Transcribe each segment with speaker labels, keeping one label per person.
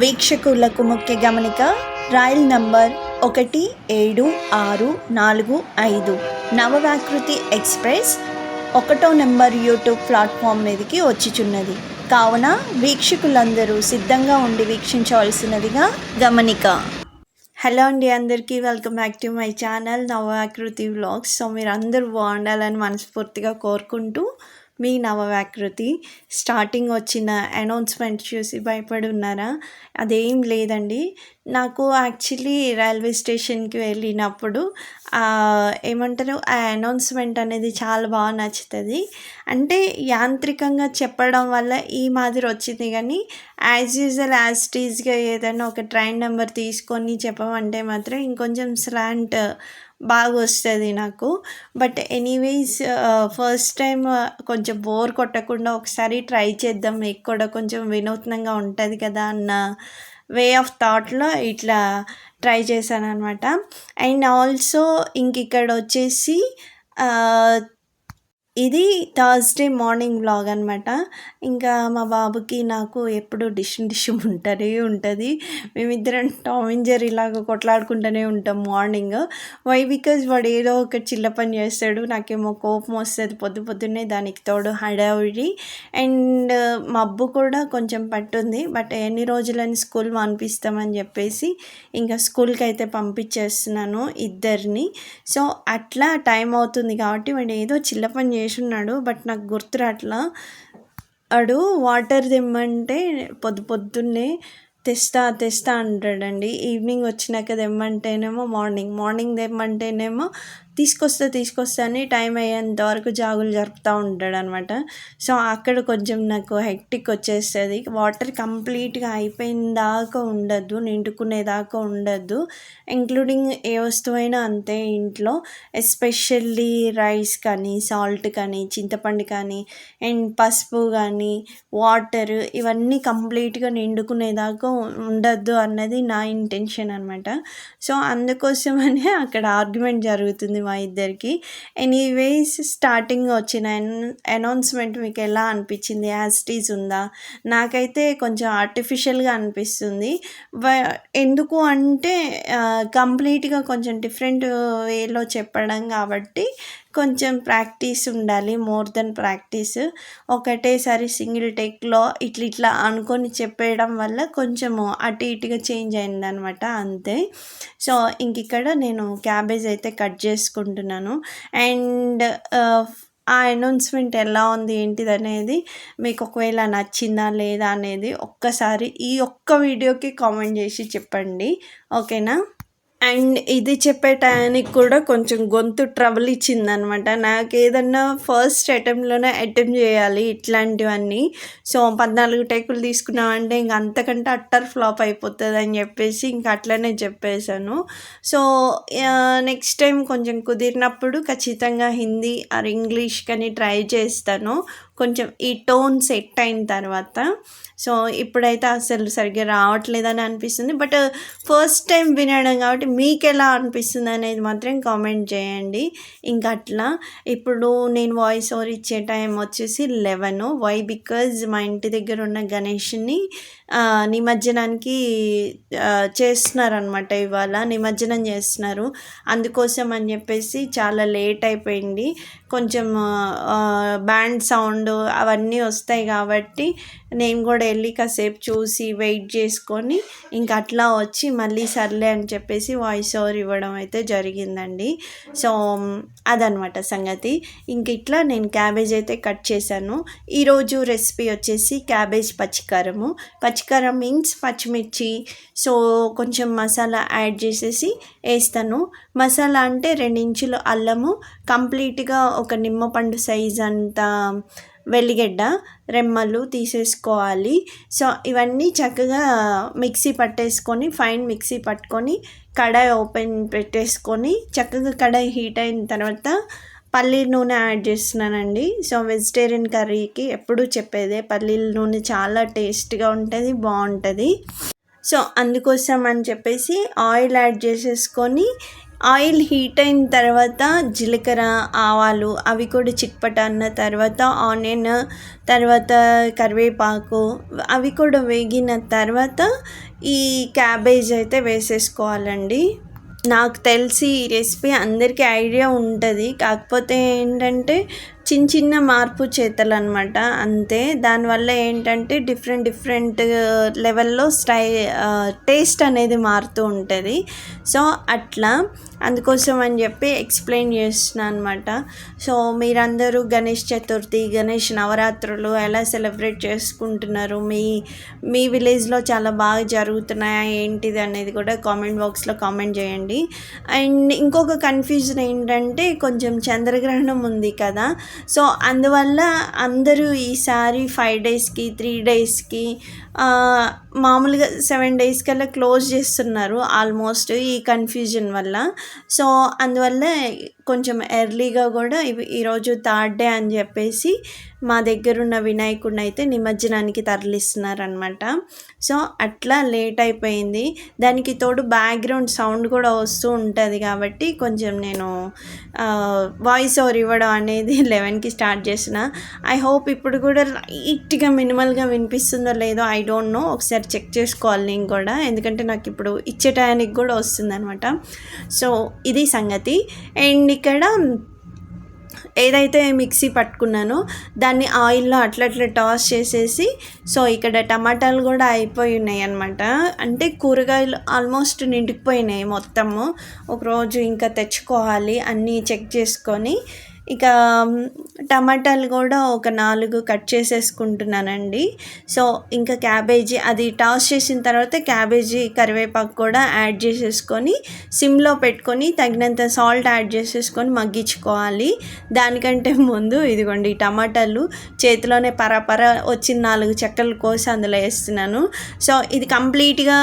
Speaker 1: వీక్షకులకు ముఖ్య గమనిక రైల్ నంబర్ ఒకటి ఏడు ఆరు నాలుగు ఐదు. నవవాకృతి ఎక్స్ప్రెస్ ఒకటో నెంబర్ యూట్యూబ్ ప్లాట్ఫామ్ మీదకి వచ్చిచున్నది. కావున వీక్షకులందరూ సిద్ధంగా ఉండి వీక్షించవలసినదిగా గమనిక. హలో అండి అందరికీ welcome back to my channel Navakruthi vlogs so మీరు అందరూ బాగుండాలని మనస్ఫూర్తిగా కోరుకుంటూ మీ నవవాకృతి స్టార్టింగ్ వచ్చిన అనౌన్స్మెంట్ చూసి భయపడి ఉన్నారా అదేం లేదండి. నాకు యాక్చువల్లీ రైల్వే స్టేషన్కి వెళ్ళినప్పుడు ఏమంటారు ఆ అనౌన్స్మెంట్ అనేది చాలా బాగా నచ్చుతుంది. అంటే యాంత్రికంగా చెప్పడం వల్ల ఈ మాదిరి వచ్చింది కానీ యాజ్ యూజువల్ యాజ్ టీజ్గా ఏదైనా ఒక ట్రైన్ నెంబర్ తీసుకొని చెప్పమంటే మాత్రం ఇంకొంచెం స్లాంట్ బాగా వస్తుంది నాకు. బట్ ఎనీవేస్ ఫస్ట్ టైం కొంచెం బోర్ కొట్టకుండా ఒకసారి ట్రై చేద్దాం. మీకు కూడా కొంచెం వినూత్నంగా ఉంటుంది కదా అన్న వే ఆఫ్ థాట్లో ఇట్లా ట్రై చేశాను అనమాట అండ్ ఆల్సో ఇంక ఇక్కడ వచ్చేసి uh, ఇది థర్స్డే మార్నింగ్ వ్లాగ్ అనమాట ఇంకా మా బాబుకి నాకు ఎప్పుడు డిష్ డిష్ ఉంటూనే ఉంటుంది. మేమిద్దరం టామ్ అండ్ జెర్రీ కొట్లాడుకుంటూనే ఉంటాం మార్నింగ్ వై బికాజ్ వాడు ఏదో ఒక చిల్ల పని చేస్తాడు. నాకేమో కోపం వస్తుంది. పొద్దు పొద్దున్నే దానికి తోడు హడావిడి. అండ్ మబ్బు కూడా కొంచెం పట్టుంది. బట్ ఎన్ని రోజులని స్కూల్ పంపిస్తామని చెప్పేసి ఇంకా స్కూల్కి అయితే పంపించేస్తున్నాను ఇద్దరిని. సో అట్లా టైం అవుతుంది కాబట్టి వాడు ఏదో చిల్ల పని చేస్తున్నాడు బట్ నాకు గుర్తు రాట్లా. అడు వాటర్ తెమ్మంటే పొద్దు పొద్దున్నే తెస్తా తెస్తా అంటాడండి. ఈవినింగ్ వచ్చినాక తెమ్మంటేనేమో మార్నింగ్ మార్నింగ్ తెమ్మంటేనేమో తీసుకొస్తా తీసుకొస్తా అని టైం అయ్యేంత వరకు జాగులు జరుపుతూ ఉంటాడు అనమాట సో అక్కడ కొంచెం నాకు హెక్టిక్ వచ్చేస్తుంది. వాటర్ కంప్లీట్గా అయిపోయిన దాకా ఉండద్దు నిండుకునేదాకా ఉండద్దు. ఇంక్లూడింగ్ ఏ వస్తువైనా అంతే ఇంట్లో. ఎస్పెషల్లీ రైస్ కానీ సాల్ట్ కానీ చింతపండు కానీ అండ్ పసుపు కానీ వాటర్ ఇవన్నీ కంప్లీట్గా నిండుకునేదాకా ఉండద్దు అన్నది నా ఇంటెన్షన్ అనమాట సో అందుకోసమనే అక్కడ ఆర్గ్యుమెంట్ జరుగుతుంది. మా ఇద్దరికి. ఎనీవేస్ స్టార్టింగ్ వచ్చిన అనౌన్స్మెంట్ మీకు ఎలా అనిపించింది? యాస్టీస్ ఉందా? నాకైతే కొంచెం ఆర్టిఫిషియల్గా అనిపిస్తుంది. వ- ఎందుకు అంటే కంప్లీట్గా కొంచెం డిఫరెంట్ వేలో uh, చెప్పడం కాబట్టి కొంచెం ప్రాక్టీస్ ఉండాలి మోర్ దెన్ ప్రాక్టీస్. ఒకటేసారి సింగిల్ టేక్లో ఇట్లా ఇట్లా అనుకొని చెప్పేయడం వల్ల కొంచెము అటు ఇటుగా చేంజ్ అయిందనమాట అంతే. సో ఇంక ఇక్కడ నేను క్యాబేజ్ అయితే కట్ చేసుకుంటున్నాను. అండ్ ఆ అనౌన్స్మెంట్ ఎలా ఉంది ఏంటిది అనేది మీకు ఒకవేళ నచ్చిందా లేదా అనేది ఒక్కసారి ఈ ఒక్క వీడియోకి కామెంట్ చేసి చెప్పండి. ఓకేనా? అండ్ ఇది చెప్పే టయానికి కూడా కొంచెం గొంతు ట్రబుల్ ఇచ్చిందనమాట. నాకు ఏదన్నా ఫస్ట్ అటెంప్ట్లోనే అటెంప్ట్ చేయాలి ఇట్లాంటివన్నీ. సో పద్నాలుగు టేకులు తీసుకున్నామంటే ఇంక అంతకంటే అట్టర్ ఫ్లాప్ అయిపోతుంది అని చెప్పేసి ఇంక అట్లనే చెప్పేశాను. సో నెక్స్ట్ టైం కొంచెం కుదిరినప్పుడు ఖచ్చితంగా హిందీ ఆర్ ఇంగ్లీష్ కానీ ట్రై చేస్తాను. కొంచెం ఈ టోన్ సెట్ అయిన తర్వాత. సో ఇప్పుడైతే అసలు సరిగ్గా రావట్లేదని అనిపిస్తుంది. బట్ uh, ఫస్ట్ టైం వినడం కాబట్టి మీకు ఎలా అనిపిస్తుంది అనేది మాత్రం కామెంట్ చేయండి. ఇంకా అట్లా. ఇప్పుడు నేను వాయిస్ ఓవర్ ఇచ్చే టైం వచ్చేసి లెవెన్ వై బికాజ్ మా ఇంటి దగ్గర ఉన్న గణేష్ని నిమజ్జనానికి చేస్తున్నారనమాట ఇవాళ. నిమజ్జనం చేస్తున్నారు. అందుకోసం అని చెప్పేసి చాలా లేట్ అయిపోయింది. కొంచెం బ్యాండ్ సౌండ్ అవన్నీ వస్తాయి కాబట్టి నేను కూడా వెళ్ళి కాసేపు చూసి వెయిట్ చేసుకొని ఇంకా అట్లా వచ్చి మళ్ళీ సర్లే అని చెప్పేసి వాయిస్ ఓవర్ ఇవ్వడం అయితే జరిగిందండి. సో అదనమాట సంగతి. ఇంక ఇట్లా నేను క్యాబేజ్ అయితే కట్ చేశాను. ఈరోజు రెసిపీ వచ్చేసి క్యాబేజ్ పచ్చికారము. పచ్చికారం మీన్స్ పచ్చిమిర్చి. సో కొంచెం మసాలా యాడ్ చేసేసి వేస్తాను. మసాలా అంటే రెండించులు అల్లము. కంప్లీట్గా ఒక నిమ్మపండు సైజ్ అంత వెల్లిగడ్డ రెమ్మలు తీసేసుకోవాలి. సో ఇవన్నీ చక్కగా మిక్సీ పట్టేసుకొని ఫైన్ మిక్సీ పట్టుకొని కడాయి ఓపెన్ పెట్టేసుకొని చక్కగా కడాయి హీట్ అయిన తర్వాత పల్లీల నూనె యాడ్ చేస్తున్నానండి. సో వెజిటేరియన్ కర్రీకి ఎప్పుడూ చెప్పేదే పల్లీల నూనె చాలా టేస్ట్గా ఉంటుంది బాగుంటుంది. సో అందుకోసం అని చెప్పేసి ఆయిల్ యాడ్ చేసేసుకొని ఆయిల్ హీట్ అయిన తర్వాత జీలకర్ర ఆవాలు అవి కూడా చిట్పట అన్న తర్వాత ఆనియన్ తర్వాత కరివేపాకు అవి కూడా వేగిన తర్వాత ఈ క్యాబేజ్ అయితే వేసేసుకోవాలండి. నాకు తెలిసి ఈ రెసిపీ అందరికీ ఐడియా ఉంటుంది. కాకపోతే ఏంటంటే చిన్న చిన్న మార్పు చేతలు అనమాట అంతే. దానివల్ల ఏంటంటే డిఫరెంట్ డిఫరెంట్ లెవెల్లో స్టై టేస్ట్ అనేది మారుతూ ఉంటుంది. సో అట్లా. అందుకోసం అని చెప్పి ఎక్స్ప్లెయిన్ చేస్తున్నాను అనమాట సో మీరందరూ గణేష్ చతుర్థి గణేష్ నవరాత్రులు ఎలా సెలబ్రేట్ చేసుకుంటున్నారు? మీ మీ విలేజ్లో చాలా బాగా జరుగుతున్నాయా? ఏంటిది అనేది కూడా కామెంట్ బాక్స్లో కామెంట్ చేయండి. అండ్ ఇంకొక కన్ఫ్యూజన్ ఏంటంటే కొంచెం చంద్రగ్రహణం ఉంది కదా. సో అందువల్ల అందరూ ఈసారి ఫైవ్ డేస్కి త్రీ డేస్కి మామూలుగా సెవెన్ డేస్ కల్లా క్లోజ్ చేస్తున్నారు ఆల్మోస్ట్ ఈ కన్ఫ్యూజన్ వల్ల. సో అందువల్ల కొంచెం ఎర్లీగా కూడా ఈరోజు థర్డ్ డే అని చెప్పేసి మా దగ్గర ఉన్న వినాయకుడిని అయితే నిమజ్జనానికి తరలిస్తున్నారనమాట సో అట్లా లేట్ అయిపోయింది. దానికి తోడు బ్యాక్గ్రౌండ్ సౌండ్ కూడా వస్తూ ఉంటుంది కాబట్టి కొంచెం నేను వాయిస్ ఓవర్ ఇవ్వడం అనేది లెవెన్కి స్టార్ట్ చేసిన. ఐ హోప్ ఇప్పుడు కూడా లైట్గా మినిమల్గా వినిపిస్తుందో లేదో ఐ డోంట్ నో ఒకసారి చెక్ చేసుకోవాలి నేను కూడా. ఎందుకంటే నాకు ఇప్పుడు ఇచ్చే టయానికి కూడా వస్తుందనమాట సో ఇది సంగతి. అండ్ ఇక్కడ ఏదైతే మిక్సీ పట్టుకున్నానో దాన్ని ఆయిల్లో అట్లా అట్లా టాస్ చేసేసి సో ఇక్కడ టమాటాలు కూడా అయిపోయి ఉన్నాయి అనమాట అంటే కూరగాయలు ఆల్మోస్ట్ నిండిపోయినాయి మొత్తము. ఒకరోజు ఇంకా తెచ్చుకోవాలి అన్నీ చెక్ చేసుకొని ఇక టమాటాలు కూడా ఒక నాలుగు కట్ చేసేసుకుంటున్నానండి. సో ఇంకా క్యాబేజీ అది టాస్ చేసిన తర్వాత క్యాబేజీ కరివేపాకు కూడా యాడ్ చేసేసుకొని సిమ్లో పెట్టుకొని తగినంత సాల్ట్ యాడ్ చేసేసుకొని మగ్గించుకోవాలి. దానికంటే ముందు ఇదిగోండి టమాటాలు చేతిలోనే పరపర వచ్చిన నాలుగు చెక్కలు కోసి అందులో వేస్తున్నాను. సో ఇది కంప్లీట్గా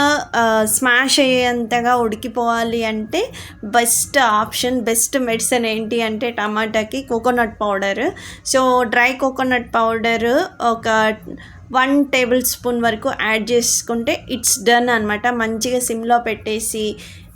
Speaker 1: స్మాష్ అయ్యేంతగా ఉడికిపోవాలి అంటే బెస్ట్ ఆప్షన్ బెస్ట్ మెడిసిన్ ఏంటి అంటే టమాటాకి. మనకి coconut powder so dry coconut powder ఒక వన్ టేబుల్ స్పూన్ వరకు యాడ్ చేసుకుంటే ఇట్స్ డన్ అనమాట మంచిగా సిమ్లో పెట్టేసి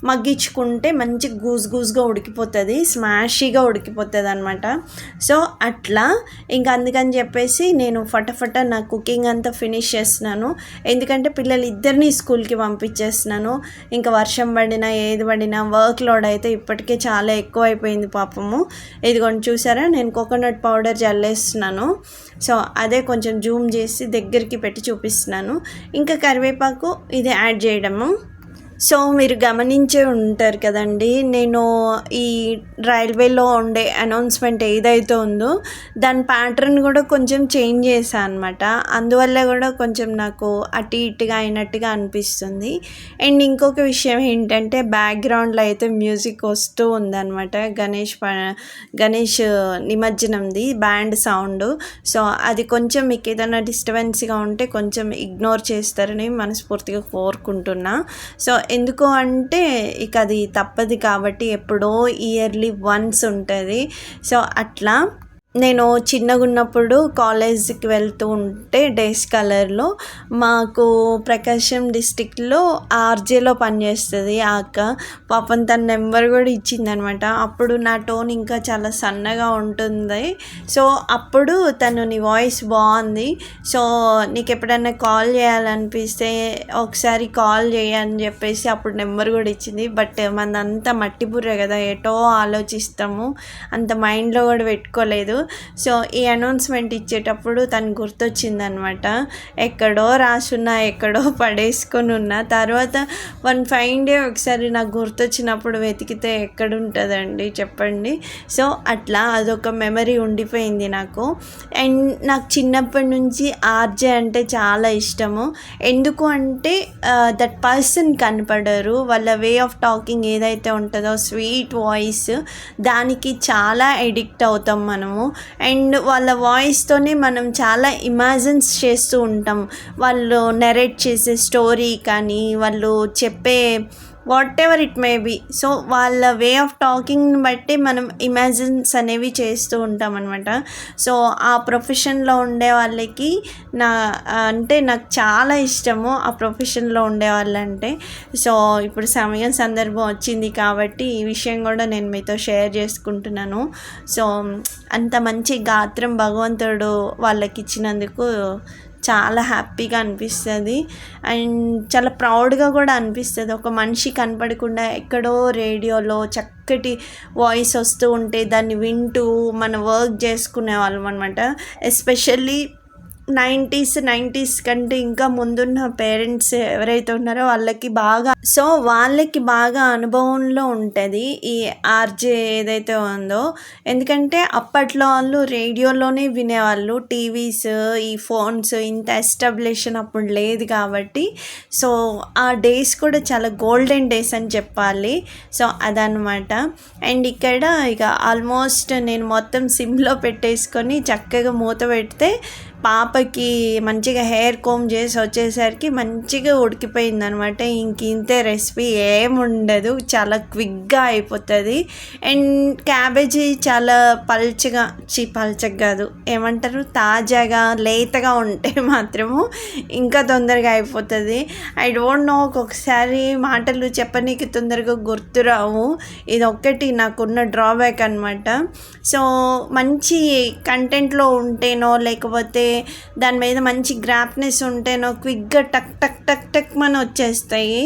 Speaker 1: మగ్గించుకుంటే మంచి గూజ్ గూజ్గా ఉడికిపోతుంది స్మాషీగా ఉడికిపోతుంది అనమాట సో అట్లా. ఇంకా అందుకని చెప్పేసి నేను ఫటఫట నా కుకింగ్ అంతా ఫినిష్ చేస్తున్నాను. ఎందుకంటే పిల్లలు ఇద్దరిని స్కూల్కి పంపించేస్తున్నాను. ఇంకా వర్షం పడినా ఏది పడినా వర్క్ లోడ్ అయితే ఇప్పటికే చాలా ఎక్కువ అయిపోయింది పాపము. ఇదిగోండి చూసారా? నేను కోకోనట్ పౌడర్ జల్లేస్తున్నాను. సో అదే కొంచెం జూమ్ చేసి దగ్గరికి పెట్టి చూపిస్తున్నాను. ఇంకా కరివేపాకు ఇది యాడ్ చేయడము. సో మీరు గమనించే ఉంటారు కదండి నేను ఈ రైల్వేలో ఉండే అనౌన్స్మెంట్ ఏదైతే ఉందో దాని ప్యాటర్న్ కూడా కొంచెం చేంజ్ చేశాను అనమాట అందువల్ల కూడా కొంచెం నాకు అటు ఇటుగా అయినట్టుగా అనిపిస్తుంది. అండ్ ఇంకొక విషయం ఏంటంటే బ్యాక్గ్రౌండ్లో అయితే మ్యూజిక్ వస్తూ ఉందన్నమాట. గణేష్ ప గణేష్ నిమజ్జనంది బ్యాండ్ సౌండ్. సో అది కొంచెం మీకు ఏదైనా డిస్టర్బెన్స్గా ఉంటే కొంచెం ఇగ్నోర్ చేస్తారని మనస్ఫూర్తిగా కోరుకుంటున్నా. సో ఎందుకు అంటే ఇక అది తప్పదు కాబట్టి ఎప్పుడో ఇయర్లీ వన్స్ ఉంటుంది. సో అట్లా నేను చిన్నగా ఉన్నప్పుడు కాలేజీకి వెళ్తూ ఉంటే డేస్ కలర్లో మాకు ప్రకాశం డిస్టిక్లో ఆర్జేలో పనిచేస్తుంది ఆ అక్క. పాపం తన నెంబర్ కూడా ఇచ్చిందనమాట. అప్పుడు నా టోన్ ఇంకా చాలా సన్నగా ఉంటుంది. సో అప్పుడు తను నీ వాయిస్ బాగుంది. సో నీకు ఎప్పుడైనా కాల్ చేయాలనిపిస్తే ఒకసారి కాల్ చేయని చెప్పేసి అప్పుడు నెంబర్ కూడా ఇచ్చింది. బట్ మనదంతా మట్టి బుర్రే కదా ఎటో ఆలోచిస్తాము. అంత మైండ్లో కూడా పెట్టుకోలేదు. సో ఈ అనౌన్స్మెంట్ ఇచ్చేటప్పుడు తను గుర్తొచ్చిందనమాట. ఎక్కడో రాసున్నా ఎక్కడో పడేసుకొని ఉన్నా. తర్వాత వన్ ఫైన్ డే ఒకసారి నాకు గుర్తొచ్చినప్పుడు వెతికితే ఎక్కడుంటుందండి చెప్పండి. సో అట్లా అదొక మెమరీ ఉండిపోయింది నాకు. అండ్ నాకు చిన్నప్పటి నుంచి ఆర్జే అంటే చాలా ఇష్టము. ఎందుకు అంటే దట్ పర్సన్ కనపడరు. వాళ్ళ వే ఆఫ్ టాకింగ్ ఏదైతే ఉంటుందో స్వీట్ వాయిస్ దానికి చాలా ఎడిక్ట్ అవుతాం మనము. అండ్ వాళ్ళ వాయిస్తోనే మనం చాలా ఇమాజిన్స్ చేస్తూ ఉంటాం. వాళ్ళు నెరేట్ చేసే స్టోరీ కానీ వాళ్ళు చెప్పే whatever it may be so వాళ్ళ వే ఆఫ్ టాకింగ్ని బట్టి మనం ఇమాజిన్స్ అనేవి చేస్తూ ఉంటాం అనమాట సో ఆ ప్రొఫెషన్లో ఉండే వాళ్ళకి నా అంటే నాకు చాలా ఇష్టము ఆ ప్రొఫెషన్లో ఉండే వాళ్ళంటే. సో ఇప్పుడు సమయం సందర్భం వచ్చింది కాబట్టి ఈ విషయం కూడా నేను మీతో షేర్ చేసుకుంటున్నాను. సో అంత మంచి గాత్రం భగవంతుడు వాళ్ళకి ఇచ్చినందుకు చాలా హ్యాపీగా అనిపిస్తుంది. అండ్ చాలా ప్రౌడ్గా కూడా అనిపిస్తుంది. ఒక మనిషి కనపడకుండా ఎక్కడో రేడియోలో చక్కటి వాయిస్ వస్తూ ఉంటే దాన్ని వింటూ మన వర్క్ చేసుకునే వాళ్ళం అనమాట ఎస్పెషల్లీ నైంటీస్ నైంటీస్ కంటే ఇంకా ముందున్న పేరెంట్స్ ఎవరైతే ఉన్నారో వాళ్ళకి బాగా సో వాళ్ళకి బాగా అనుభవంలో ఉంటుంది ఈ ఆర్జే ఏదైతే ఉందో. ఎందుకంటే అప్పట్లో వాళ్ళు రేడియోలోనే వినేవాళ్ళు టీవీస్ ఈ ఫోన్స్ ఇంత ఎస్టాబ్లిషన్ అప్పుడు లేదు కాబట్టి. సో ఆ డేస్ కూడా చాలా గోల్డెన్ డేస్ అని చెప్పాలి. సో అదనమాట అండ్ ఇక్కడ ఇక ఆల్మోస్ట్ నేను మొత్తం సిమ్లో పెట్టేసుకొని చక్కగా మూత పెడితే పాపకి మంచిగా హెయిర్ కోమ్ చేసి వచ్చేసరికి మంచిగా ఉడికిపోయింది అనమాట ఇంక ఇంతే రెసిపీ ఏముండదు. చాలా క్విక్గా అయిపోతుంది. అండ్ క్యాబేజీ చాలా పల్చగా చి పల్చగా కాదు. ఏమంటారు? తాజాగా లేతగా ఉంటే మాత్రము ఇంకా తొందరగా అయిపోతుంది. ఐ డోంట్ నో ఒక్కొక్కసారి మాటలు చెప్పనీకి తొందరగా గుర్తురావు ఇది ఒక్కటి నాకున్న డ్రాబ్యాక్ అనమాట సో మంచి కంటెంట్లో ఉంటేనో లేకపోతే దాని మీద మంచి గ్రాప్నెస్ ఉంటేనో క్విక్గా టక్ టక్ టక్ టక్ మన వచ్చేస్తాయి.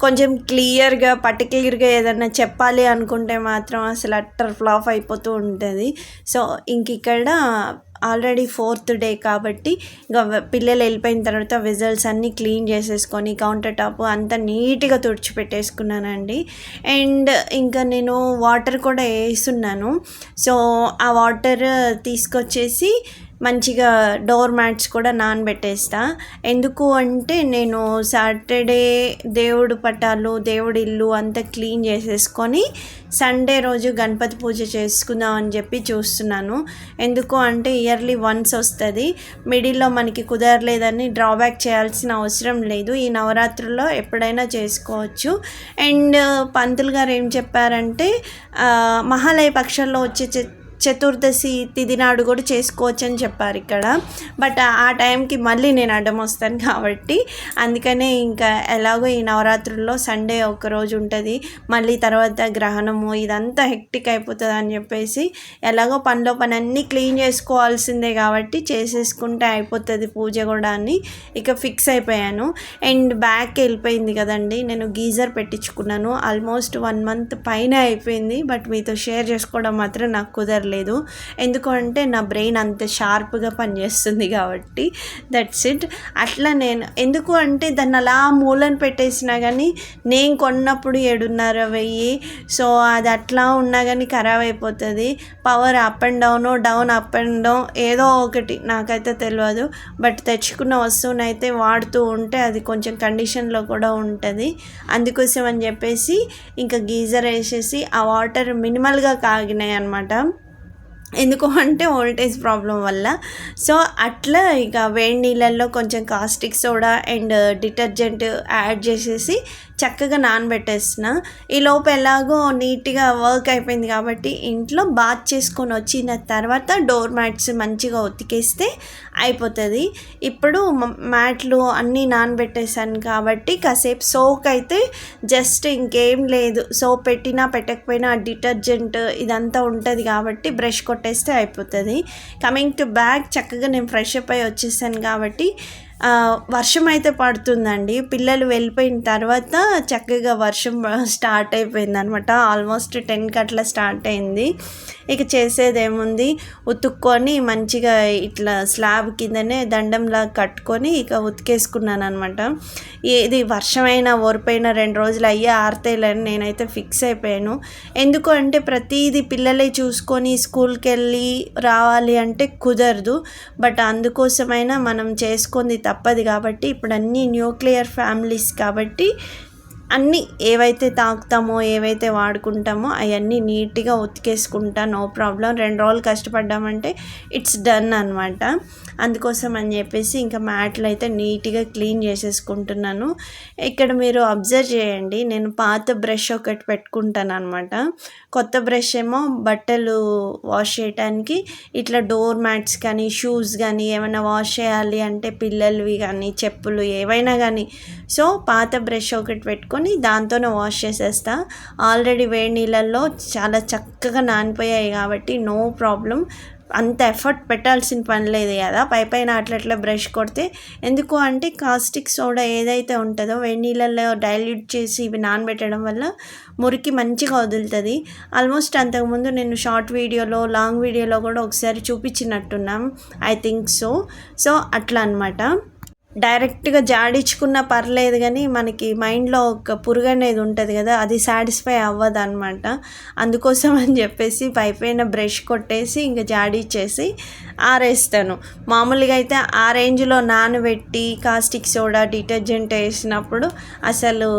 Speaker 1: కొంచెం క్లియర్గా పర్టికులర్గా ఏదన్నా చెప్పాలి అనుకుంటే మాత్రం అసలు అట్టర్ ఫ్లాప్ అయిపోతూ ఉంటుంది. సో ఇంక ఇక్కడ ఆల్రెడీ ఫోర్త్ డే కాబట్టి ఇంకా పిల్లలు వెళ్ళిపోయిన తర్వాత విజల్స్ అన్నీ క్లీన్ చేసేసుకొని కౌంటర్ టాప్ అంతా నీట్గా తుడిచిపెట్టేసుకున్నానండి. అండ్ ఇంకా నేను వాటర్ కూడా వేస్తున్నాను. సో ఆ వాటర్ తీసుకొచ్చేసి మంచిగా డోర్ మ్యాట్స్ కూడా నానబెట్టేస్తా. ఎందుకు అంటే నేను సాటర్డే దేవుడు పటాలు దేవుడి ఇల్లు అంతా క్లీన్ చేసేసుకొని సండే రోజు గణపతి పూజ చేసుకుందాం అని చెప్పి చూస్తున్నాను. ఎందుకు అంటే ఇయర్లీ వన్స్ వస్తుంది. మిడిల్లో మనకి కుదరలేదని డ్రాబ్యాక్ చేయాల్సిన అవసరం లేదు. ఈ నవరాత్రుల్లో ఎప్పుడైనా చేసుకోవచ్చు. అండ్ పంతులు గారు ఏం చెప్పారంటే మహాలయ పక్షంలో వచ్చే చతుర్దశి తిథి నాడు కూడా చేసుకోవచ్చు అని చెప్పారు ఇక్కడ. బట్ ఆ టైంకి మళ్ళీ నేను అడ్డం వస్తాను కాబట్టి అందుకనే ఇంకా ఎలాగో ఈ నవరాత్రుల్లో సండే ఒక రోజు ఉంటుంది. మళ్ళీ తర్వాత గ్రహణము ఇదంతా హెక్టిక్ అయిపోతుంది అని చెప్పేసి ఎలాగో పనిలో పని అన్నీ క్లీన్ చేసుకోవాల్సిందే కాబట్టి చేసేసుకుంటే అయిపోతుంది పూజ కూడా అని ఇక ఫిక్స్ అయిపోయాను. అండ్ బ్యాక్ వెళ్ళిపోయింది కదండి. నేను గీజర్ పెట్టించుకున్నాను. ఆల్మోస్ట్ వన్ మంత్ పైన అయిపోయింది. బట్ మీతో షేర్ చేసుకోవడం మాత్రం నాకు కుదరలేదు. లేదు ఎందుకంటే నా బ్రెయిన్ అంత షార్ప్గా పనిచేస్తుంది కాబట్టి దట్స్ ఇట్. అట్లా నేను ఎందుకు అంటే దాన్ని అలా మూలను పెట్టేసినా కానీ నేను కొన్నప్పుడు ఏడున్నర వెయ్యి. సో అది అట్లా ఉన్నా కానీ ఖరాబ్ అయిపోతుంది. Power up and down down up and down ఏదో ఒకటి నాకైతే తెలియదు బట్ తెచ్చుకున్న వస్తువుని అయితే వాడుతూ ఉంటే అది కొంచెం కండిషన్లో కూడా ఉంటుంది. అందుకోసం అని చెప్పేసి ఇంకా గీజర్ వేసేసి ఆ వాటర్ మినిమల్గా కాగినాయి అనమాట ఎందుకు అంటే ఓల్టేజ్ ప్రాబ్లం వల్ల. సో అట్లా ఇక వేడి నీళ్ళల్లో కొంచెం caustic soda and detergent add చేసేసి చక్కగా నానబెట్టేసిన. ఈ లోపు ఎలాగో నీట్గా వర్క్ అయిపోయింది కాబట్టి ఇంట్లో బాత్ చేసుకొని వచ్చిన తర్వాత డోర్ మ్యాట్స్ మంచిగా ఉతికేస్తే అయిపోతుంది. ఇప్పుడు మ్యాట్లు అన్నీ నానబెట్టేసాను కాబట్టి కాసేపు సోక్ అయితే జస్ట్ ఇంకేం లేదు. సోప్ పెట్టినా పెట్టకపోయినా డిటర్జెంట్ ఇదంతా ఉంటుంది కాబట్టి బ్రష్ కొట్టేస్తే అయిపోతుంది. కమింగ్ టు బ్యాగ్ చక్కగా నేను ఫ్రెష్ అప్ అయ్యి వచ్చేసాను కాబట్టి వర్షం అయితే పడుతుందండి. పిల్లలు వెళ్ళిపోయిన తర్వాత చక్కగా వర్షం స్టార్ట్ అయిపోయింది అనమాట ఆల్మోస్ట్ టెన్కి అట్లా స్టార్ట్ అయింది. ఇక చేసేదేముంది? ఉతుక్కొని మంచిగా ఇట్లా స్లాబ్ కిందనే దండంలా కట్టుకొని ఇక ఉతికేసుకున్నాను అనమాట ఇది వర్షమైనా ఓరిపోయిన రెండు రోజులు అయ్యే ఆర్తేలని నేనైతే ఫిక్స్ అయిపోయాను. ఎందుకు అంటే ప్రతిదీ పిల్లలే చూసుకొని స్కూల్కి వెళ్ళి రావాలి అంటే కుదరదు. బట్ అందుకోసమైనా మనం చేసుకుంది తప్పదు కాబట్టి ఇప్పుడు అన్నీ న్యూక్లియర్ ఫ్యామిలీస్ కాబట్టి అన్నీ ఏవైతే తాకుతామో ఏవైతే వాడుకుంటామో అవన్నీ నీట్గా ఉతికేసుకుంటా నో ప్రాబ్లం. రెండు రోజులు కష్టపడ్డామంటే ఇట్స్ డన్ అనమాట అందుకోసం అని చెప్పేసి ఇంకా మ్యాట్లు అయితే నీట్గా క్లీన్ చేసేసుకుంటున్నాను. ఇక్కడ మీరు అబ్జర్వ్ చేయండి. నేను పాత బ్రష్ ఒకటి పెట్టుకుంటాను అనమాట కొత్త బ్రష్ ఏమో బట్టలు వాష్ చేయడానికి ఇట్లా డోర్ మ్యాట్స్ కానీ షూస్ కానీ ఏమైనా వాష్ చేయాలి అంటే పిల్లలవి కానీ చెప్పులు ఏవైనా కానీ. సో పాత బ్రష్ ఒకటి పెట్టుకొని దాంతోనే వాష్ చేసేస్తా. ఆల్రెడీ వేడి నీళ్ళల్లో చాలా చక్కగా నానిపోయాయి కాబట్టి నో ప్రాబ్లం. అంత ఎఫర్ట్ పెట్టాల్సిన పని లేదు కదా. పై పైన అట్లట్లా బ్రష్ కొడితే ఎందుకు అంటే కాస్టిక్ సోడా ఏదైతే ఉంటుందో వేడి నీళ్ళల్లో డైల్యూట్ చేసి ఇవి నానబెట్టడం వల్ల మురికి మంచిగా వదులుతుంది. ఆల్మోస్ట్ అంతకుముందు నేను షార్ట్ వీడియోలో లాంగ్ వీడియోలో కూడా ఒకసారి చూపించినట్టున్నాం. I think so. సో అట్లా అనమాట డైరెక్ట్గా జాడించుకున్నా పర్లేదు కానీ మనకి మైండ్లో ఒక పురుగు అనేది ఉంటుంది కదా అది సాటిస్ఫై అవ్వదు అనమాట అందుకోసం అని చెప్పేసి పైపైన బ్రష్ కొట్టేసి ఇంకా జాడిచ్చేసి ఆరేస్తాను. మామూలుగా అయితే ఆ రేంజ్లో నానబెట్టి కాస్టిక్ సోడా డిటర్జెంట్ వేసినప్పుడు అసలు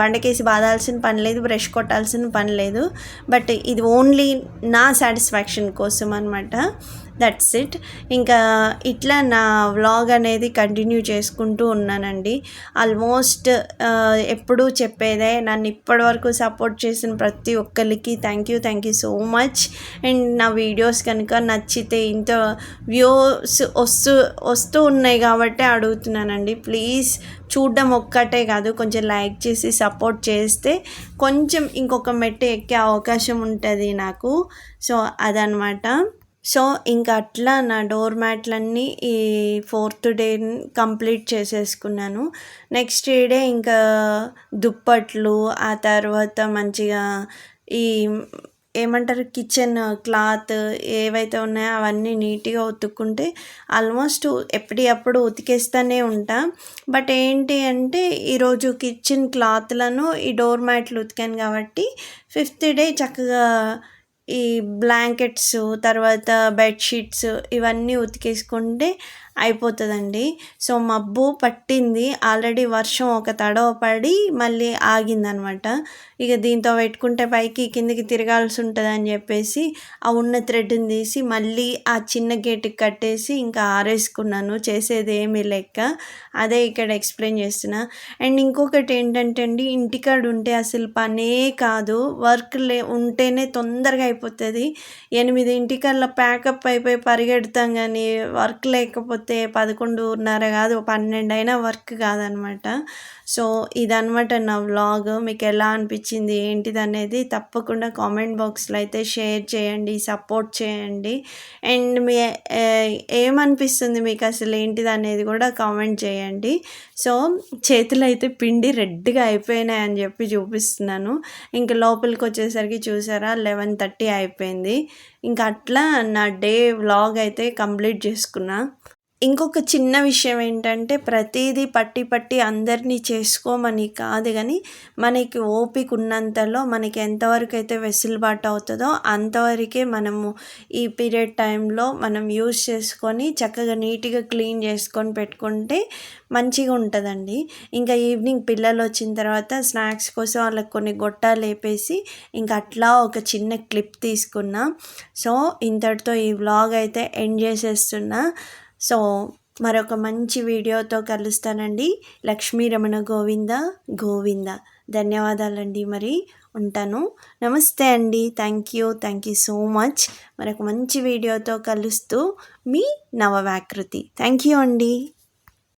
Speaker 1: బండకేసి బాధాల్సిన పని లేదు బ్రష్ కొట్టాల్సిన పని లేదు. బట్ ఇది ఓన్లీ నా సాటిస్ఫాక్షన్ కోసం అనమాట దట్స్ ఇట్ ఇంకా ఇట్లా నా వ్లాగ్ అనేది కంటిన్యూ చేసుకుంటూ ఉన్నానండి. ఆల్మోస్ట్ ఎప్పుడూ చెప్పేదే నన్ను ఇప్పటివరకు సపోర్ట్ చేసిన ప్రతి ఒక్కరికి thank you thank you so much and నా వీడియోస్ కనుక నచ్చితే ఇంత వ్యూస్ వస్తూ వస్తూ ఉన్నాయి కాబట్టి అడుగుతున్నానండి. ప్లీజ్ చూడడం ఒక్కటే కాదు కొంచెం లైక్ చేసి సపోర్ట్ చేస్తే కొంచెం ఇంకొక మెట్టు ఎక్కే అవకాశం ఉంటుంది నాకు. సో అదనమాట సో ఇంకా అట్లా నా డోర్ మ్యాట్లన్నీ ఈ ఫోర్త్ డే కంప్లీట్ చేసేసుకున్నాను. నెక్స్ట్ డే ఇంకా దుప్పట్లు ఆ తర్వాత మంచిగా ఈ ఏమంటారు కిచెన్ క్లాత్ ఏవైతే ఉన్నాయో అవన్నీ నీట్గా ఉతుక్కుంటే ఆల్మోస్ట్ ఎప్పటికప్పుడు ఉతికేస్తూనే ఉంటా. బట్ ఏంటి అంటే ఈరోజు కిచెన్ క్లాత్లను ఈ డోర్ మ్యాట్లు ఉతికాను కాబట్టి ఫిఫ్త్ డే చక్కగా ఈ బ్లాంకెట్స్ తర్వాత బెడ్షీట్స్ ఇవన్నీ ఉతికేసుకుంటే అయిపోతుందండి. సో మబ్బు పట్టింది. ఆల్రెడీ వర్షం ఒక తడవ పడి మళ్ళీ ఆగిందనమాట. ఇక దీంతో పెట్టుకుంటే పైకి కిందికి తిరగాల్సి ఉంటుంది అని చెప్పేసి ఆ ఉన్న థ్రెడ్ని తీసి మళ్ళీ ఆ చిన్న గేటుకి కట్టేసి ఇంకా ఆరేసుకున్నాను. చేసేది ఏమీ లెక్క. అదే ఇక్కడ ఎక్స్ప్లెయిన్ చేస్తున్నా. అండ్ ఇంకొకటి ఏంటంటే అండి ఇంటికాడ ఉంటే అసలు పనే కాదు. వర్క్ లే ఉంటేనే తొందరగా అయిపోతుంది. ఎనిమిది ఇంటికల్లా ప్యాకప్ అయిపోయి పరిగెడతాం కానీ వర్క్ లేకపోతే లేకపోతే పదకొండున్నర కాదు పన్నెండు అయినా వర్క్ కాదనమాట. సో ఇదనమాట నా వ్లాగ్. మీకు ఎలా అనిపించింది ఏంటిది అనేది తప్పకుండా కామెంట్ బాక్స్లో అయితే షేర్ చేయండి సపోర్ట్ చేయండి. అండ్ మీ ఏమనిపిస్తుంది మీకు అసలు ఏంటిది అనేది కూడా కామెంట్ చేయండి. సో చేతులు అయితే పిండి రెడ్గా అయిపోయినాయి అని చెప్పి చూపిస్తున్నాను. ఇంకా లోపలికి వచ్చేసరికి చూసారా లెవెన్ థర్టీ అయిపోయింది. ఇంకా అట్లా నా డే వ్లాగ్ అయితే కంప్లీట్ చేసుకున్నా. ఇంకొక చిన్న విషయం ఏంటంటే ప్రతిదీ పట్టి పట్టి అందరినీ చేసుకోమని కాదు కానీ మనకి ఓపిక ఉన్నంతలో మనకి ఎంతవరకు అయితే వెసులుబాటు అవుతుందో అంతవరకే మనము ఈ పీరియడ్ టైంలో మనం యూస్ చేసుకొని చక్కగా నీట్గా క్లీన్ చేసుకొని పెట్టుకుంటే మంచిగా ఉంటుందండి. ఇంకా ఈవినింగ్ పిల్లలు వచ్చిన తర్వాత స్నాక్స్ కోసం వాళ్ళకి కొన్ని గొట్టాలు వేపేసి ఇంకా అట్లా ఒక చిన్న క్లిప్ తీసుకున్నా. సో ఇంతటితో ఈ వ్లాగ్ అయితే ఎండ్ చేసేస్తున్నా. సో మరొక మంచి వీడియోతో కలుస్తానండి. లక్ష్మీ రమణ గోవింద గోవింద. ధన్యవాదాలండి మరి. ఉంటాను. నమస్తే అండి. Thank you thank you so much మరొక మంచి వీడియోతో కలుస్తూ మీ నవవాకృతి థ్యాంక్ యూ అండి.